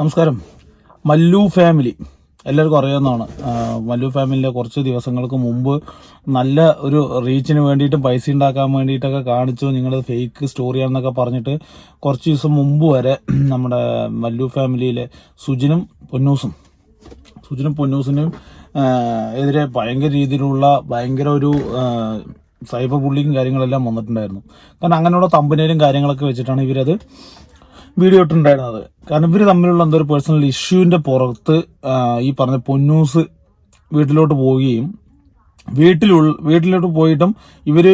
നമസ്കാരം. മല്ലു ഫാമിലി. എല്ലാവർക്കും അറിയാവുന്നതാണ്. മല്ലു ഫാമിലിയിലെ കുറച്ച് ദിവസങ്ങൾക്ക് മുമ്പ് നല്ല ഒരു റീച്ചിന് വേണ്ടിയിട്ടും പൈസ ഉണ്ടാക്കാൻ വേണ്ടിയിട്ടൊക്കെ കാണിച്ചു. നിങ്ങളുടെ ഫേക്ക് സ്റ്റോറിയാണെന്നൊക്കെ പറഞ്ഞിട്ട് കുറച്ച് ദിവസം മുമ്പ് വരെ നമ്മുടെ മല്ലു ഫാമിലിയിലെ സുജിനും പൊന്നൂസും സുജിനും പൊന്നൂസിനും എതിരെ ഭയങ്കര രീതിയിലുള്ള ഭയങ്കര ഒരു സൈബർ ബുള്ളിങ്ങും കാര്യങ്ങളെല്ലാം വന്നിട്ടുണ്ടായിരുന്നു. കാരണം അങ്ങനെയുള്ള തമ്പനയിലും കാര്യങ്ങളൊക്കെ വെച്ചിട്ടാണ് ഇവരത് വീഡിയോ ഇട്ടുണ്ടായിരുന്നത് കാരണം ഇവർ തമ്മിലുള്ള എന്തോ ഒരു പേഴ്സണൽ ഇഷ്യൂവിന്റെ പുറത്ത് ഈ പറഞ്ഞ പൊന്നൂസ് വീട്ടിലോട്ട് പോവുകയും വീട്ടിലുള്ള വീട്ടിലോട്ട് പോയിട്ടും ഇവർ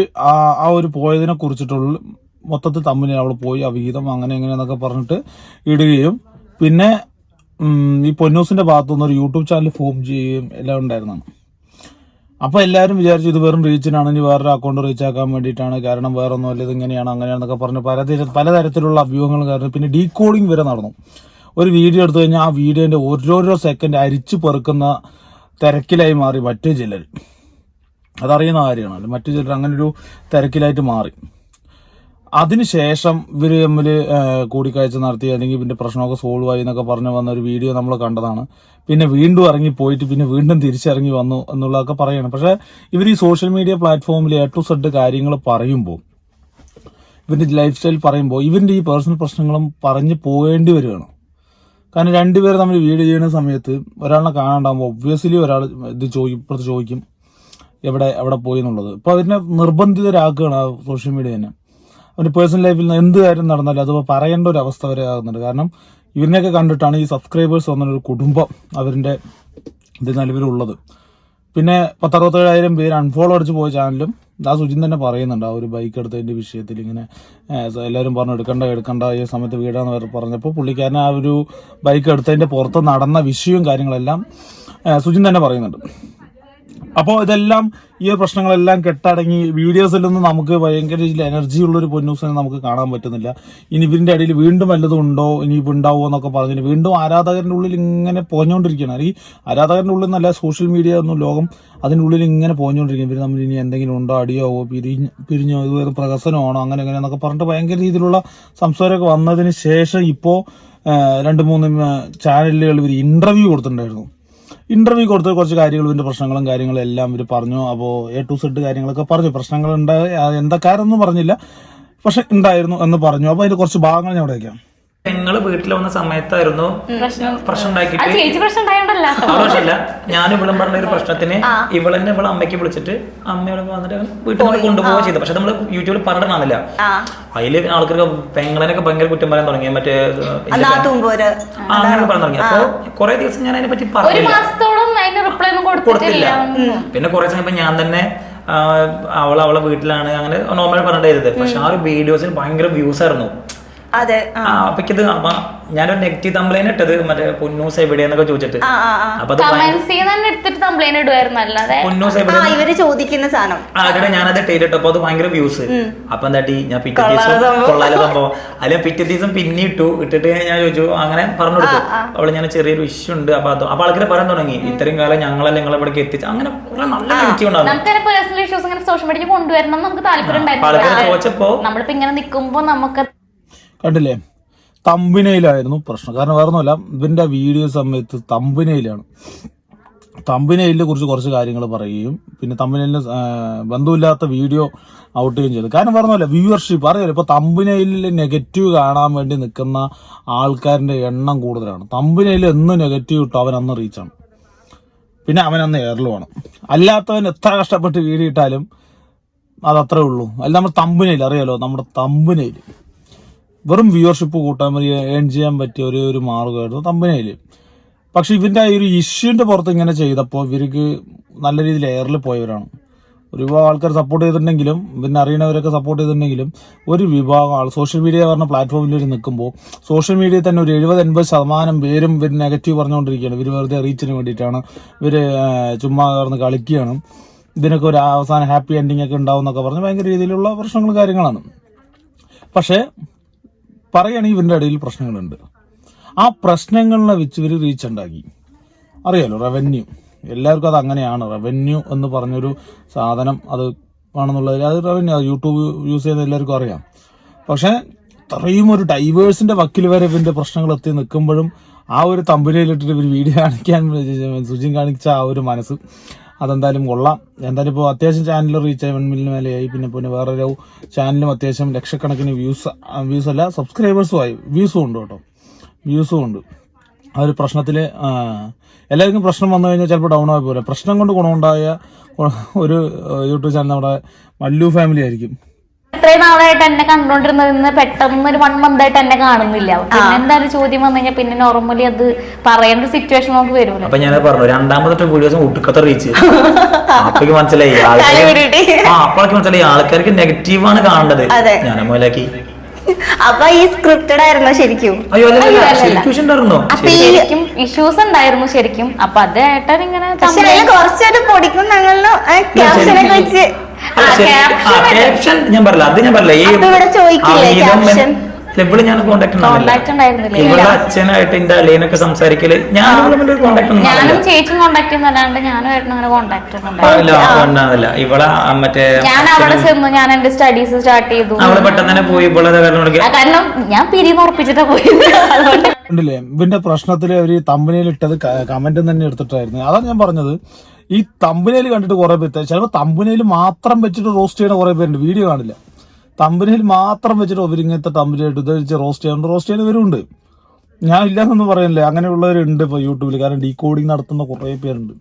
ആ ഒരു പോയതിനെ കുറിച്ചിട്ടുള്ള മൊത്തത്തിൽ തമ്മിൽ അവൾ പോയി അവിഹിതം അങ്ങനെ എങ്ങനെയെന്നൊക്കെ പറഞ്ഞിട്ട് ഇടുകയും. പിന്നെ ഈ പൊന്നൂസിന്റെ ഭാഗത്തുനിന്ന് ഒരു യൂട്യൂബ് ചാനൽ ഫോം ചെയ്യുകയും എല്ലാം ഉണ്ടായിരുന്നതാണ്. അപ്പൊ എല്ലാവരും വിചാരിച്ചു ഇത് വെറും റീച്ചിനാണ് ഇനി വേറൊരു അക്കൗണ്ട് റീച്ച് ആക്കാൻ വേണ്ടിയിട്ടാണ്. കാരണം വേറെ ഒന്നുമല്ല ഇത് ഇങ്ങനെയാണ് അങ്ങനെയാണെന്നൊക്കെ പറഞ്ഞ് പല പലതരത്തിലുള്ള അഭ്യൂഹങ്ങൾ കാരണം പിന്നെ ഡീകോഡിങ് വരെ നടന്നു. ഒരു വീഡിയോ എടുത്തു കഴിഞ്ഞാൽ ആ വീഡിയോന്റെ ഓരോരോ സെക്കൻഡ് അരിച്ചു പെറുക്കുന്ന തിരക്കിലായി മാറി മറ്റു ചിലർ. അതറിയുന്ന കാര്യമാണ്. മറ്റു ചിലർ അങ്ങനെ ഒരു തിരക്കിലായിട്ട് മാറി. അതിനുശേഷം ഇവർ തമ്മിൽ കൂടിക്കാഴ്ച നടത്തി അല്ലെങ്കിൽ പിന്നെ പ്രശ്നമൊക്കെ സോൾവ് ആയി എന്നൊക്കെ പറഞ്ഞു വന്ന ഒരു വീഡിയോ നമ്മൾ കണ്ടതാണ്. പിന്നെ വീണ്ടും ഇറങ്ങി പോയിട്ട് പിന്നെ വീണ്ടും തിരിച്ചിറങ്ങി വന്നു എന്നുള്ളതൊക്കെ പറയുകയാണ് പക്ഷെ ഇവർ ഈ സോഷ്യൽ മീഡിയ പ്ലാറ്റ്ഫോമിൽ എ ടു സെഡ് കാര്യങ്ങൾ പറയുമ്പോൾ ഇവന്റെ ലൈഫ് സ്റ്റൈൽ പറയുമ്പോൾ ഇവന്റെ ഈ പേഴ്സണൽ പ്രശ്നങ്ങളും പറഞ്ഞു പോകേണ്ടി വരികയാണ്. കാരണം രണ്ടുപേരും തമ്മിൽ വീഡിയോ ചെയ്യുന്ന സമയത്ത് ഒരാളിനെ കാണാണ്ടാകുമ്പോൾ ഒബ്വിയസ്ലി ഒരാൾ ഇത് ചോദിക്കും ഇപ്പുറത്ത് ചോദിക്കും എവിടെ എവിടെ പോയി എന്നുള്ളത്. ഇപ്പൊ അതിനെ നിർബന്ധിതരാക്കുകയാണ് സോഷ്യൽ മീഡിയ തന്നെ അവന്റെ പേഴ്സണൽ ലൈഫിൽ എന്ത് കാര്യം നടന്നാലും അത് പറയേണ്ട ഒരു അവസ്ഥ വരെ ആകുന്നുണ്ട്. കാരണം ഇവരിനെയൊക്കെ കണ്ടിട്ടാണ് ഈ സബ്സ്ക്രൈബേഴ്സ് വന്ന ഒരു കുടുംബം അവരിന്റെ ഇത് നിലവിലുള്ളത്. പിന്നെ പത്തറുപത്തേഴായിരം പേര് അൺഫോളോ അടിച്ച് പോയ ചാനലും ആ സുജിൻ തന്നെ പറയുന്നുണ്ട്. ആ ഒരു ബൈക്ക് എടുത്തതിന്റെ വിഷയത്തിൽ ഇങ്ങനെ എല്ലാവരും പറഞ്ഞു എടുക്കണ്ട എടുക്കണ്ട ഈ സമയത്ത് വീടാന്ന് പറഞ്ഞപ്പോൾ പുള്ളിക്കാരൻ ആ ഒരു ബൈക്ക് എടുത്തതിന്റെ പുറത്ത് നടന്ന വിഷയവും കാര്യങ്ങളെല്ലാം സുജിൻ തന്നെ പറയുന്നുണ്ട്. അപ്പോൾ ഇതെല്ലാം ഈ പ്രശ്നങ്ങളെല്ലാം കെട്ടടങ്ങി വീഡിയോസിൽ നിന്ന് നമുക്ക് ഭയങ്കര എനർജി ഉള്ള ഒരു പൊന്നൂസിനെ നമുക്ക് കാണാൻ പറ്റുന്നില്ല. ഇനി ഇതിന്റെ ഇടയിൽ വീണ്ടും വല്ലതും ഉണ്ടോ? ഇനി ഇപ്പൊ ഉണ്ടാവോ എന്നൊക്കെ പറഞ്ഞു വീണ്ടും ആരാധകരുടെ ഉള്ളിൽ ഇങ്ങനെ പോഞ്ഞുകൊണ്ടിരിക്കുകയാണ്. ഈ ആരാധകരുടെ ഉള്ളിൽ നല്ല സോഷ്യൽ മീഡിയ ഒന്നും ലോകം അതിന്റെ ഉള്ളിൽ ഇങ്ങനെ പോഞ്ഞുകൊണ്ടിരിക്കും ഇവർ നമ്മൾ ഇനി എന്തെങ്കിലും ഉണ്ടോ? അടിയാവോ? പിരിഞ്ഞ് പിരിഞ്ഞോ? ഇത് വേറെ പ്രഹസനമാണോ? അങ്ങനെ അങ്ങനെ എന്നൊക്കെ പറഞ്ഞിട്ട് ഭയങ്കര രീതിയിലുള്ള സംസാരമൊക്കെ വന്നതിന് ശേഷം ഇപ്പോൾ രണ്ട് മൂന്ന് ചാനലുകൾ ഇവർ ഇന്റർവ്യൂ കൊടുത്തിട്ടുണ്ടായിരുന്നു. ഇന്റർവ്യൂ കൊടുത്ത കുറച്ച് കാര്യങ്ങൾ ഇതിന്റെ പ്രശ്നങ്ങളും കാര്യങ്ങളും എല്ലാം ഇവർ പറഞ്ഞു. അപ്പോൾ എ ടു സെഡ് കാര്യങ്ങളൊക്കെ പറഞ്ഞു. പ്രശ്നങ്ങൾ ഉണ്ടായി എന്താ കാര്യമൊന്നും പറഞ്ഞില്ല. പക്ഷെ ഉണ്ടായിരുന്നു എന്ന് പറഞ്ഞു. അപ്പൊ അതിന്റെ കുറച്ച് ഭാഗങ്ങൾ ഞാൻ ഇവിടെ നിങ്ങൾ വീട്ടിൽ വന്ന സമയത്തായിരുന്നു പ്രശ്നം ആ ഉണ്ടാക്കിയിട്ട് ചേച്ചി പ്രശ്നം ഉണ്ടായോണ്ടല്ല ആ പ്രശ്നമല്ല ഞാൻ ഇവളും പറഞ്ഞ ഒരു പ്രശ്നത്തിന് ഇവളെന്നെ ഇവളെ അമ്മയ്ക്ക് വിളിച്ചിട്ട് അമ്മയോട് വന്നിട്ട് വീട്ടിൽ നിന്ന് കൊണ്ടുപോവുക ചെയ്തു. പക്ഷെ നമ്മൾ യൂട്യൂബിൽ പറഞ്ഞിട്ടാണില്ല അതിൽ ആൾക്കാർക്ക് പെങ്ങളെനൊക്കെ ഭയങ്കര കുറ്റം പറയാൻ തുടങ്ങി. മറ്റേ അങ്ങനെയൊക്കെ പറയാൻ തുടങ്ങി. അപ്പൊ കുറെ ദിവസം ഞാൻ അതിനെ പറ്റി ഒരു പറഞ്ഞില്ല. മാസത്തോളം റിപ്ലൈ ഒന്നും കൊടുത്തില്ല പിന്നെ കുറെ സമയം ഞാൻ തന്നെ അവൾ അവളെ വീട്ടിലാണ് അങ്ങനെ നോർമൽ പറഞ്ഞിട്ട് പക്ഷെ ആ ഒരു വീഡിയോസിന് ഭയങ്കര വ്യൂസ് ആയിരുന്നു. അപ്പൊക്കിത് അമ്മ ഞാനൊരു നെഗറ്റീവ് കംപ്ലൈന്റ് ഇട്ടത് മറ്റേ പൊന്നൂസ് എവിടെയെന്നൊക്കെ ചോദിച്ചിട്ട്. ആ ആ ആ. അത് പൊന്നൂസ് ആ എവിടെ ഇവർ ചോദിക്കുന്ന സാധനം. ആ ഇവിടെ ഞാനത് ഇട്ടപ്പോ അത് ഭയങ്കര വ്യൂസ് അപ്പൊ എന്താട്ടി? ഞാൻ പിറ്റേ ദിവസം സംഭവം. കൊള്ളാല സംഭവം. അതിൽ പിറ്റേ ദിവസം പിന്നെ ഇട്ടു. ഇട്ടിട്ട് ഞാൻ ചോദിച്ചു അങ്ങനെ പറഞ്ഞു കൊടുത്തു അവൾ ഞാൻ ചെറിയൊരു ഇഷ്യൂ ഉണ്ട്. അപ്പൊ അത് അപ്പൊ ആൾക്കാര് പറയാൻ തുടങ്ങി. ഇത്രയും കാലം ഞങ്ങളെ നിങ്ങളെ ഇവിടേക്ക് എത്തിച്ചു അങ്ങനെ കുറെ നല്ല നെഗറ്റീവ് ഉണ്ടായിരുന്നു. പേഴ്സണൽ ഇഷ്യൂസ് അങ്ങനെ സോഷ്യൽ മീഡിയയിൽ കൊണ്ടുവരണം നമുക്ക് താല്പര്യം ഉണ്ടായിരുന്നു ചോദിച്ചപ്പോ നമ്മളിപ്പോ ഇങ്ങനെ നിൽക്കുമ്പോ നമുക്ക് കണ്ടില്ലേ? തമ്പിനയിലായിരുന്നു പ്രശ്നം. കാരണം വേറെ ഒന്നുമല്ല ഇവന്റെ വീഡിയോ സമയത്ത് തമ്പിനയിലാണ്. തമ്പിനയിലിനെ കുറിച്ച് കുറച്ച് കാര്യങ്ങൾ പറയുകയും പിന്നെ തമ്പിനയിലിന് ബന്ധമില്ലാത്ത വീഡിയോ ഔട്ട് ചെയ്യുകയും ചെയ്തു. കാരണം ഒന്നുമല്ല വ്യൂവർഷിപ്പ് അറിയാലോ ഇപ്പൊ തമ്പിനയിലിൽ നെഗറ്റീവ് കാണാൻ വേണ്ടി നിൽക്കുന്ന ആൾക്കാരിന്റെ എണ്ണം കൂടുതലാണ്. തമ്പിനയിൽ എന്ന് നെഗറ്റീവ് ഇട്ടോ അവൻ അന്ന് റീച്ചാണ് പിന്നെ അവൻ അന്ന് എയറിലുമാണ് അല്ലാത്തവൻ എത്ര കഷ്ടപ്പെട്ട് വീഡിയോ ഇട്ടാലും അതത്രേ ഉള്ളൂ. അല്ല നമ്മുടെ തമ്പിനയിൽ അറിയാലോ നമ്മുടെ തമ്പനയിൽ. വെറും വ്യൂവർഷിപ്പ് കൂട്ടാൻ വേണ്ടി ഏൺ ചെയ്യാൻ പറ്റിയ ഒരു ഒരു മാർഗമായിരുന്നു തമ്പനയിൽ പക്ഷെ ഇവന്റെ ആ ഒരു ഇഷ്യൂവിന്റെ പുറത്ത് ഇങ്ങനെ ചെയ്തപ്പോൾ ഇവർക്ക് നല്ല രീതിയിൽ എയറിൽ പോയവരാണ്. ഒരുപാട് ആൾക്കാർ സപ്പോർട്ട് ചെയ്തിട്ടുണ്ടെങ്കിലും പിന്നെ അറിയണവരൊക്കെ സപ്പോർട്ട് ചെയ്തിട്ടുണ്ടെങ്കിലും ഒരു വിഭാഗം ആൾ സോഷ്യൽ മീഡിയ പറഞ്ഞ പ്ലാറ്റ്ഫോമിൽ ഒരു നിൽക്കുമ്പോൾ സോഷ്യൽ മീഡിയയിൽ തന്നെ ഒരു എഴുപത് എൺപത് ശതമാനം പേരും ഇവർ നെഗറ്റീവ് പറഞ്ഞുകൊണ്ടിരിക്കുകയാണ്. ഇവർ വെറുതെ റീച്ചിന് വേണ്ടിയിട്ടാണ് ഇവർ ചുമ്മാ കടന്ന് കളിക്കുകയാണ്. ഇതിനൊക്കെ ഒരു അവസാന ഹാപ്പി എൻഡിങ് ഒക്കെ ഉണ്ടാവും എന്നൊക്കെ പറഞ്ഞ് ഭയങ്കര രീതിയിലുള്ള പ്രശ്നങ്ങളും കാര്യങ്ങളാണ്. പക്ഷേ പറയുകയാണെങ്കിൽ ഇവരുടെ ഇടയിൽ പ്രശ്നങ്ങളുണ്ട്. ആ പ്രശ്നങ്ങളെ വെച്ച് ഇവർ റീച്ച് ഉണ്ടാക്കി. അറിയാലോ റവന്യൂ എല്ലാവർക്കും അത് അങ്ങനെയാണ്. റവന്യൂ എന്ന് പറഞ്ഞൊരു സാധനം അത് ആണെന്നുള്ളതിൽ അത് റവന്യൂ യൂട്യൂബ് യൂസ് ചെയ്യുന്ന എല്ലാവർക്കും അറിയാം. പക്ഷേ അത്രയും ഒരു ഡൈവേഴ്സിന്റെ വക്കിൽ വരെ ഇവന്റെ പ്രശ്നങ്ങൾ എത്തി നിൽക്കുമ്പോഴും ആ ഒരു തമ്പുരയിലിട്ടിട്ട് ഇവർ വീഡിയോ കാണിക്കാൻ സുജിൻ കാണിച്ച ആ ഒരു മനസ്സ് അതെന്തായാലും കൊള്ളാം. എന്തായാലും ഇപ്പോൾ അത്യാവശ്യം ചാനൽ റീച്ച് ആയി വൺ മില്യൺ മേലെയായി പിന്നെ പിന്നെ വേറൊരു ചാനലും അത്യാവശ്യം ലക്ഷക്കണക്കിന് വ്യൂസ് വ്യൂസ് അല്ല സബ്സ്ക്രൈബേഴ്സും ആയി. വ്യൂസും ഉണ്ട് കേട്ടോ. വ്യൂസും ഉണ്ട്. ആ ഒരു പ്രശ്നത്തിൽ എല്ലാവർക്കും പ്രശ്നം വന്നു കഴിഞ്ഞാൽ ചിലപ്പോൾ ഡൗൺ ആയി പോലെ പ്രശ്നം കൊണ്ട് ഗുണമുണ്ടായ ഒരു യൂട്യൂബ് ചാനൽ നമ്മുടെ മല്ലു ഫാമിലി ആയിരിക്കും. ഇത്രയും നാളായിട്ട് എന്നെ കണ്ടോണ്ടിരുന്നതിന്ന് പെട്ടെന്ന് ഒരു വൺ മന്ത് ആയിട്ട് എന്നെ കാണുന്നില്ല. പിന്നെ എന്തായാലും ചോദ്യം വന്നു കഴിഞ്ഞാൽ പിന്നെ നോർമലി അത് പറയേണ്ട സിറ്റുവേഷൻ നമുക്ക് വരുമല്ലോ. അപ്പൊ ഞാൻ പറഞ്ഞു രണ്ടാമത്തെ വീഡിയോസ് ഒട്ടുക്കത്തെ റീച്ച് അപ്പൊക്ക് മനസ്സിലായി അപ്പോഴൊക്കെ മനസ്സിലായി ആൾക്കാർക്ക് നെഗറ്റീവ് ആണ് കാണേണ്ടത്. ഞാൻ മൂലാക്കി. അപ്പൊ ഈ സ്ക്രിപ്റ്റഡ് ആയിരുന്നു ശരിക്കും? ശരിക്കും ഇഷ്യൂസ് ഉണ്ടായിരുന്നു? ശരിക്കും. അപ്പൊ അത് ഏട്ടൻ ഇങ്ങനെ കുറച്ചൊരു പൊടിക്കും ഞങ്ങളിലും ക്യാപ്ഷനൊക്കെ വെച്ച്. ക്യാപ്ഷൻ ഞാൻ പറഞ്ഞില്ല. അത് ഞാൻ ഈ caption? ഇവിടെ ഞാൻ കോണ്ടാക്ട് ഉണ്ടായിരുന്നില്ല? ഇവിടെ അച്ഛനായിട്ട് എന്റെ അലീനൊക്കെ സംസാരിക്കൽ. ഞാനും കോണ്ടാക്ട് ഒന്നും ഞാനും ചേച്ചിയും കോണ്ടാക്ട് ചെയ്യുന്നല്ലാണ്ട് ഞാനും ഏട്ടനും അങ്ങനെ കോണ്ടാക്ട് ആ മറ്റേ ഞാൻ അവിടെ ചെന്നു. ഞാൻ എന്റെ സ്റ്റഡീസ് സ്റ്റാർട്ട് ചെയ്തു. അവൾ പെട്ടെന്ന് തന്നെ പോയി. കാരണം ഞാൻ പിരിന്ന് ഉറപ്പിച്ചിട്ടാ പോയത്. അതുകൊണ്ട് ഇവന്റെ പ്രശ്നത്തിൽ ഒരു തമ്പനിയിൽ ഇട്ടത് കമന്റ് തന്നെ എടുത്തിട്ടായിരുന്നു. അതാണ് ഞാൻ പറഞ്ഞത്. ഈ തമ്പനയിൽ കണ്ടിട്ട് കുറെ പേര് ചിലപ്പോൾ തമ്പനയിൽ മാത്രം വെച്ചിട്ട് റോസ്റ്റ് ചെയ്യണ കുറെ പേരുണ്ട്. വീഡിയോ കാണില്ല. തമ്പനയിൽ മാത്രം വെച്ചിട്ട് അവർ ഇങ്ങനത്തെ ഉദ്ദേശിച്ച് ഇത് വെച്ച് റോസ്റ്റ് ചെയ്യാൻ റോസ്റ്റ് ചെയ്യുന്നവരുണ്ട് ഞാൻ ഇല്ലാന്നൊന്നും പറയുന്നില്ല. അങ്ങനെയുള്ളവരുണ്ട് ഇപ്പോൾ യൂട്യൂബിൽ കാരണം ഡീകോഡിങ് നടത്തുന്ന കുറേ പേരുണ്ട്.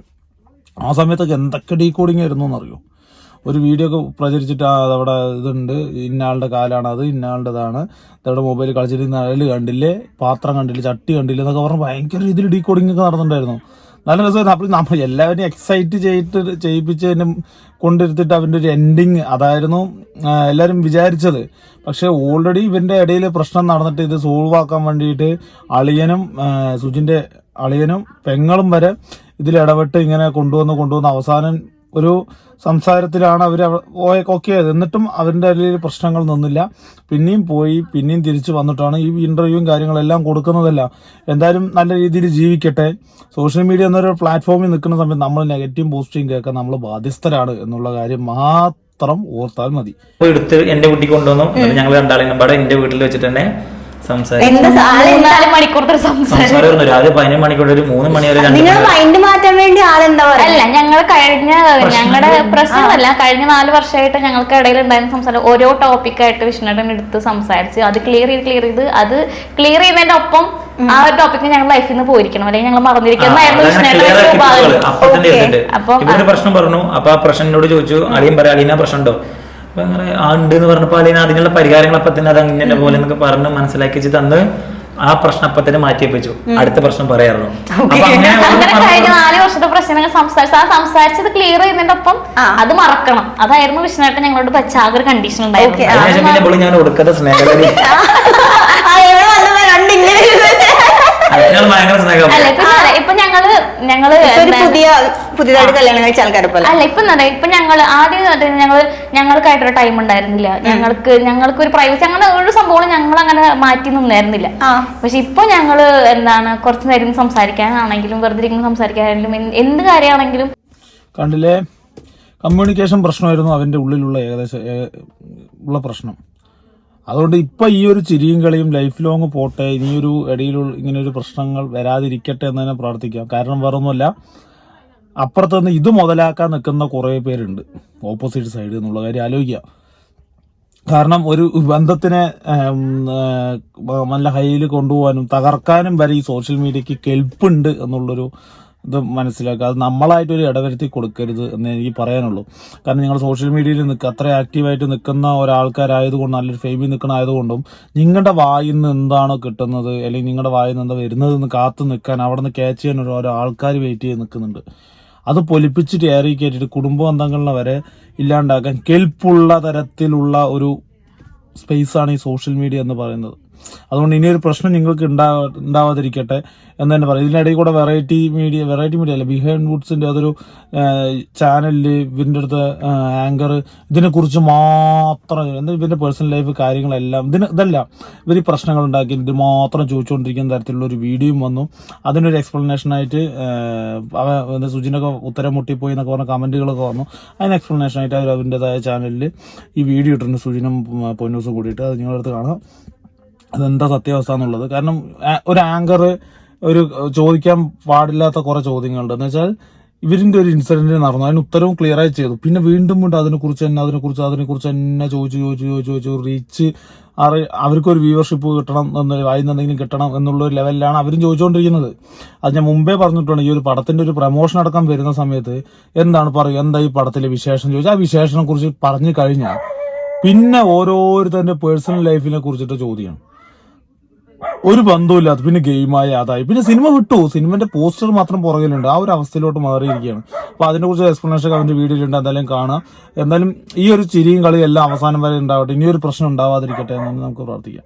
ആ സമയത്തൊക്കെ എന്തൊക്കെ ഡീകോഡിങ് ആയിരുന്നു എന്നറിയോ ഒരു വീഡിയോ ഒക്കെ പ്രചരിച്ചിട്ട് ആ അതവിടെ ഇതുണ്ട്. ഇന്നയാളുടെ കാലാണ് അത് ഇന്നയാളുടേതാണ് ഇതവിടെ മൊബൈൽ കളിച്ചിട്ട് അതിൽ കണ്ടില്ലേ? പാത്രം കണ്ടില്ലേ? ചട്ടി കണ്ടില്ലേ? എന്നൊക്കെ പറഞ്ഞ് ഭയങ്കര രീതിയിൽ ഡീകോഡിങ് ഒക്കെ നടന്നിട്ടുണ്ടായിരുന്നു. നല്ല രസമായിരുന്നു. അപ്പോൾ നമ്മൾ എല്ലാവരെയും എക്സൈറ്റ് ചെയ്തിട്ട് ചെയ്യിപ്പിച്ചതിനും കൊണ്ടിരുത്തിട്ട് അവന്റെ ഒരു എൻഡിങ് അതായിരുന്നു എല്ലാവരും വിചാരിച്ചത്. പക്ഷേ ഓൾറെഡി ഇവന്റെ ഇടയിൽ പ്രശ്നം നടന്നിട്ട് ഇത് സോൾവ് ആക്കാൻ വേണ്ടിയിട്ട് അളിയനും സുജിന്റെ അളിയനും പെങ്ങളും വരെ ഇതിൽ ഇടപെട്ട് ഇങ്ങനെ കൊണ്ടുവന്ന് കൊണ്ടുവന്ന് അവസാനം ഒരു സംസാരത്തിലാണ് അവർ ഓക്കെ ആയത് എന്നിട്ടും അവരുടെ ഇടയിൽ പ്രശ്നങ്ങൾ നിന്നില്ല. പിന്നെയും പോയി പിന്നെയും തിരിച്ചു വന്നിട്ടാണ് ഈ ഇന്റർവ്യൂവും കാര്യങ്ങളെല്ലാം കൊടുക്കുന്നതല്ല. എന്തായാലും നല്ല രീതിയിൽ ജീവിക്കട്ടെ. സോഷ്യൽ മീഡിയ എന്നൊരു പ്ലാറ്റ്ഫോമിൽ നിൽക്കുന്ന സമയത്ത് നമ്മൾ നെഗറ്റീവ് പോസ്റ്റിംഗ് കേൾക്കാൻ നമ്മൾ ബാധ്യസ്ഥരാണ് എന്നുള്ള കാര്യം മാത്രം ഓർത്താൽ മതി. പോയി എടുത്ത് എന്റെ വീട്ടിൽ കൊണ്ടുവന്നു. ഞങ്ങൾ രണ്ടാളെ എന്റെ വീട്ടിൽ വെച്ചിട്ട് തന്നെ സംസാരം? രാവിലെ പതിനൊന്ന് മണിക്കൂർ ഒരു മൂന്ന് മണി വരെ നിങ്ങൾ മൈൻഡ് മാറ്റാൻ വേണ്ടി ആളെന്താ പറയാ അല്ല ഞങ്ങൾ കഴിഞ്ഞ ഞങ്ങളുടെ പ്രശ്നമല്ല. കഴിഞ്ഞ നാല് വർഷമായിട്ട് ഞങ്ങൾക്ക് ഇടയിൽ ഉണ്ടായിരുന്ന സംസാരം. ഓരോ ടോപ്പിക്കായിട്ട് വിഷ്ണുടൻ എടുത്ത് സംസാരിച്ച് അത് ക്ലിയർ ചെയ്ത് ക്ലിയർ ചെയ്ത് അത് ക്ലിയർ ചെയ്യുന്നതിന്റെ ഒപ്പം ആ ഒരു ടോപ്പിക്ക് ഞങ്ങൾ ലൈഫിൽ നിന്ന് പോയിരിക്കണം. അല്ലെങ്കിൽ ഞങ്ങൾ മറന്നിരിക്കുന്നതായിരുന്നു. അപ്പൊ പ്രശ്നം പറഞ്ഞു. അപ്പൊ ആ പ്രശ്നോട് ചോദിച്ചു. അളിയും പറയാം അളിയന പ്രശ്നം ഉണ്ടോ അപ്പൊ അങ്ങനെ ആ ഉണ്ട് എന്ന് പറഞ്ഞപ്പോ അല്ലെങ്കിൽ അതിനുള്ള പരിഹാരങ്ങൾ അപ്പൊ തന്നെ അത് അങ്ങനെ പോലെ എന്നൊക്കെ പറഞ്ഞ് മനസ്സിലാക്കി വെച്ച് തന്ന് ആ പ്രശ്നം അപ്പൊ തന്നെ മാറ്റി വെച്ചു. അടുത്ത പ്രശ്നം പറയാറു കഴിഞ്ഞ നാല് വർഷത്തെ പ്രശ്നങ്ങൾ സംസാരിച്ചു ആ സംസാരിച്ചത് ക്ലിയർ ആ. അത് മറക്കണം. അതായിരുന്നു വിഷ്ണുട്ടൻ ഞങ്ങളോട് ആ ഒരു കണ്ടീഷൻ Okay. ഉണ്ടായിരുന്നു ഞാൻ ഒടുക്കത്തെ സ്നേഹം ആ, ഇവിടെ വന്നപ്പോ രണ്ടിങ്ങനെ ഇരുന്നിട്ട് ഞങ്ങൾ ഭയങ്കര സ്നേഹം. അല്ല ഇപ്പൊ ഞാൻ- ഇപ്പൊ ഞങ്ങൾ ഞങ്ങൾ ഇപ്പൊ ഒരു എന്താ- പുതിയ പുതിയതായിട്ട് കല്യാണം കഴിച്ച ആൾക്കാരെ പോലെ. അല്ല ഇപ്പൊ എന്താ ഇപ്പൊ ഞങ്ങൾ ആദ്യം തൊട്ട് ഞങ്ങൾ ഞങ്ങൾക്കായിട്ടൊരു ടൈം ഉണ്ടായിരുന്നില്ല. ഞങ്ങൾക്ക് ഞങ്ങൾക്ക് ഒരു പ്രൈവസി അങ്ങനെ ഒരു സംഭവം ഞങ്ങൾ അങ്ങനെ മാറ്റി നിന്നായിരുന്നില്ല ആ. പക്ഷെ ഇപ്പൊ ഞങ്ങൾ എന്താണ് കുറച്ച് നേരം സംസാരിക്കാനാണെങ്കിലും വെറുതെ ഇരിക്കുന്ന സംസാരിക്കാനാണെങ്കിലും എന്ത് എന്ത് കാര്യമാണെങ്കിലും. കണ്ടില്ലേ? കമ്മ്യൂണിക്കേഷൻ പ്രശ്നമായിരുന്നു അവന്റെ ഉള്ളിലുള്ള ഏകദേശം ഏ- ഉള്ള പ്രശ്നം. അതുകൊണ്ട് ഇപ്പൊ ഈ ഒരു ചിരിയും കളിയും ലൈഫ് ലോങ് പോട്ടെ ഇനിയൊരു ഇടയിലുള്ള ഇങ്ങനെയൊരു പ്രശ്നങ്ങൾ വരാതിരിക്കട്ടെ എന്ന് തന്നെ പ്രാർത്ഥിക്കാം. കാരണം വേറൊന്നുമല്ല അപ്പുറത്ത് നിന്ന് ഇത് മുതലാക്കാൻ നിൽക്കുന്ന കുറേ പേരുണ്ട് ഓപ്പോസിറ്റ് സൈഡിൽ നിന്നുള്ള കാര്യം ആലോചിക്കുക. കാരണം ഒരു ബന്ധത്തിനെ നല്ല ഹൈയിൽ കൊണ്ടുപോകാനും തകർക്കാനും വരെ ഈ സോഷ്യൽ മീഡിയക്ക് കെൽപ്പുണ്ട് എന്നുള്ളൊരു ഇത് മനസ്സിലാക്കുക. അത് നമ്മളായിട്ടൊരു ഇടവരുത്തി കൊടുക്കരുത് എന്ന് എനിക്ക് പറയാനുള്ളൂ. കാരണം നിങ്ങൾ സോഷ്യൽ മീഡിയയിൽ നിൽക്കുക അത്ര ആക്റ്റീവായിട്ട് നിൽക്കുന്ന ഒരാൾക്കാരായതുകൊണ്ട് നല്ലൊരു ഫെയിമിൽ നിൽക്കുന്ന ആയതുകൊണ്ടും നിങ്ങളുടെ വായിൽ നിന്ന് എന്താണോ കിട്ടുന്നത് അല്ലെങ്കിൽ നിങ്ങളുടെ വായിൽ നിന്ന് എന്താ വരുന്നതെന്ന് കാത്തു നിൽക്കാൻ അവിടെ നിന്ന് ക്യാച്ച് ചെയ്യാൻ ഒരു ഓരോ ആൾക്കാർ വെയിറ്റ് ചെയ്ത് നിൽക്കുന്നുണ്ട് അത് പൊലിപ്പിച്ചിട്ട് ഏറി കയറ്റിയിട്ട് കുടുംബ ബന്ധങ്ങളെ വരെ ഇല്ലാണ്ടാക്കാൻ കെൽപ്പുള്ള തരത്തിലുള്ള ഒരു സ്പേസാണ് ഈ സോഷ്യൽ മീഡിയ എന്ന് പറയുന്നത്. അതുകൊണ്ട് ഇനിയൊരു പ്രശ്നം നിങ്ങൾക്ക് ഉണ്ടാ ഉണ്ടാവാതിരിക്കട്ടെ എന്ന് തന്നെ പറയും. ഇതിനിടയിൽ കൂടെ വെറൈറ്റി മീഡിയ വെറൈറ്റി മീഡിയ അല്ല ബിഹൈൻഡ് വുഡ്സിന്റെ അതൊരു ചാനലിൽ ഇവന്റെ അടുത്ത് ആങ്കർ ഇതിനെക്കുറിച്ച് മാത്രം എന്താ ഇവന്റെ പേഴ്സണൽ ലൈഫ് കാര്യങ്ങളെല്ലാം ഇതിന് ഇതല്ല ഇവർ പ്രശ്നങ്ങൾ ഉണ്ടാക്കി ഇത് മാത്രം ചോദിച്ചുകൊണ്ടിരിക്കുന്ന തരത്തിലുള്ള ഒരു വീഡിയോയും വന്നു. അതിനൊരു എക്സ്പ്ലനേഷനായിട്ട് അവ സുജിനൊക്കെ ഉത്തരം മുട്ടിപ്പോയി എന്നൊക്കെ പറഞ്ഞ കമന്റുകളൊക്കെ വന്നു. അതിന് എക്സ്പ്ലനേഷനായിട്ട് അവർ അവന്റെതായ ചാനലിൽ ഈ വീഡിയോ ഇട്ടിട്ടുണ്ട് സുജിനും പൊന്നൂസും കൂടിയിട്ട്. അത് നിങ്ങളടുത്ത് കാണാം. അതെന്താ സത്യാവസ്ഥ എന്നുള്ളത് കാരണം ഒരു ആങ്കർ ഒരു ചോദിക്കാൻ പാടില്ലാത്ത കുറെ ചോദ്യങ്ങളുണ്ട്. എന്ന് വെച്ചാൽ ഇവരിന്റെ ഒരു ഇൻസിഡന്റ് നടന്നു. അതിന് ഉത്തരവും ക്ലിയർ ആയി ചെയ്തു. പിന്നെ വീണ്ടും വീണ്ടും അതിനെക്കുറിച്ച് തന്നെ അതിനെക്കുറിച്ച് കുറിച്ച് അതിനെ കുറിച്ച് തന്നെ ചോദിച്ചു ചോദിച്ചു ചോദിച്ചു ചോദിച്ചു റീച്ച് അറി അവർക്കൊരു വ്യൂവർഷിപ്പ് കിട്ടണം എന്ന് അതിന് എന്തെങ്കിലും കിട്ടണം എന്നുള്ള ഒരു ലെവലിലാണ് അവരും ചോദിച്ചുകൊണ്ടിരിക്കുന്നത് അത് ഞാൻ മുമ്പേ പറഞ്ഞിട്ടുണ്ട്. ഈ ഒരു പടത്തിന്റെ ഒരു പ്രൊമോഷൻ അടക്കം വരുന്ന സമയത്ത് എന്താണ് പറയുക? എന്താ ഈ പടത്തിലെ വിശേഷം ചോദിച്ചാൽ ആ വിശേഷനെ കുറിച്ച് പറഞ്ഞു കഴിഞ്ഞാൽ പിന്നെ ഓരോരുത്തരുടെ പേഴ്സണൽ ലൈഫിനെ കുറിച്ചിട്ട് ചോദ്യമാണ്. ഒരു ബന്ധവുമില്ലാത്ത പിന്നെ ഗെയിമായി അതായി പിന്നെ സിനിമ വിട്ടു. സിനിമന്റെ പോസ്റ്റർ മാത്രം പുറകിലുണ്ട്. ആ ഒരു അവസ്ഥയിലോട്ട് മാറിയിരിക്കുകയാണ്. അപ്പൊ അതിനെ കുറിച്ച് എക്സ്പ്ലനേഷൻ അവന്റെ വീഡിയോയിലുണ്ട്. എന്തായാലും കാണാം. എന്തായാലും ഈ ഒരു ചിരിയും കളിയും എല്ലാം അവസാനം വരെ ഉണ്ടാവട്ടെ. ഇനി ഒരു പ്രശ്നം ഉണ്ടാവാതിരിക്കട്ടെ എന്ന് നമുക്ക് പ്രാർത്ഥിക്കാം.